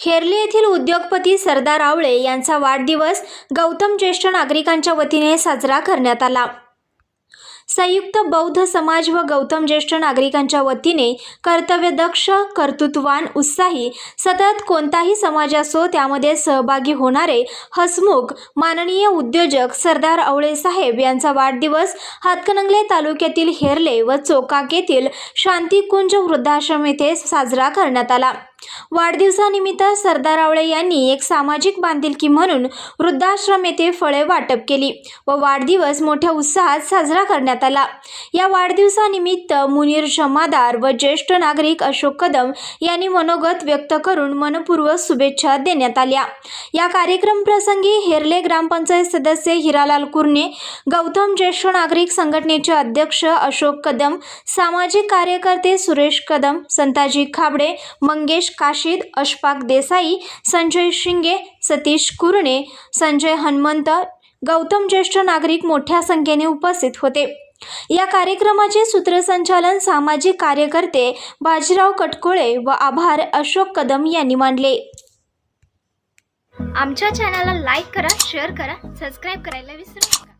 हेरले येथील उद्योगपती सरदार आवळे यांचा वाढदिवस गौतम ज्येष्ठ नागरिकांच्या वतीने साजरा करण्यात आला. संयुक्त बौद्ध समाज व गौतम ज्येष्ठ नागरिकांच्या वतीने कर्तव्यदक्ष कर्तृत्वान उत्साही सतत कोणताही समाज असो त्यामध्ये सहभागी होणारे हसमुख माननीय उद्योजक सरदार आवळे साहेब यांचा वाढदिवस हातकणंगले तालुक्यातील हेरले व चोकाक येथील शांतिकुंज वृद्धाश्रम येथे साजरा करण्यात आला. वाढदिवसानिमित्त सरदार आवळे यांनी एक सामाजिक बांधिलकी म्हणून वृद्धाश्रम येथे फळे वाटप केली व वाढदिवस मोठ्या उत्साहात साजरा करण्यात आला. या वाढदिवसानिमित्त मुनीर जमादार व ज्येष्ठ नागरिक अशोक कदम यांनी मनोगत व्यक्त करून मनपूर्वक शुभेच्छा देण्यात आल्या. या कार्यक्रम प्रसंगी हेरले ग्रामपंचायत सदस्य हिरालाल कुर्णे गौतम ज्येष्ठ नागरिक संघटनेचे अध्यक्ष अशोक कदम सामाजिक कार्यकर्ते सुरेश कदम संताजी खाबडे मंगेश काशीद अशफाक देसाई संजय शिंगे सतीश कुरणे संजय हनुमंत गौतम ज्येष्ठ नागरिक मोठ्या संख्येने उपस्थित होते. या कार्यक्रमाचे सूत्रसंचालन सामाजिक कार्यकर्ते बाजीराव कटकोळे व आभार अशोक कदम यांनी मानले आमच्या चॅनलला लाईक करा शेअर करा सबस्क्राईब करायला विसरू नका.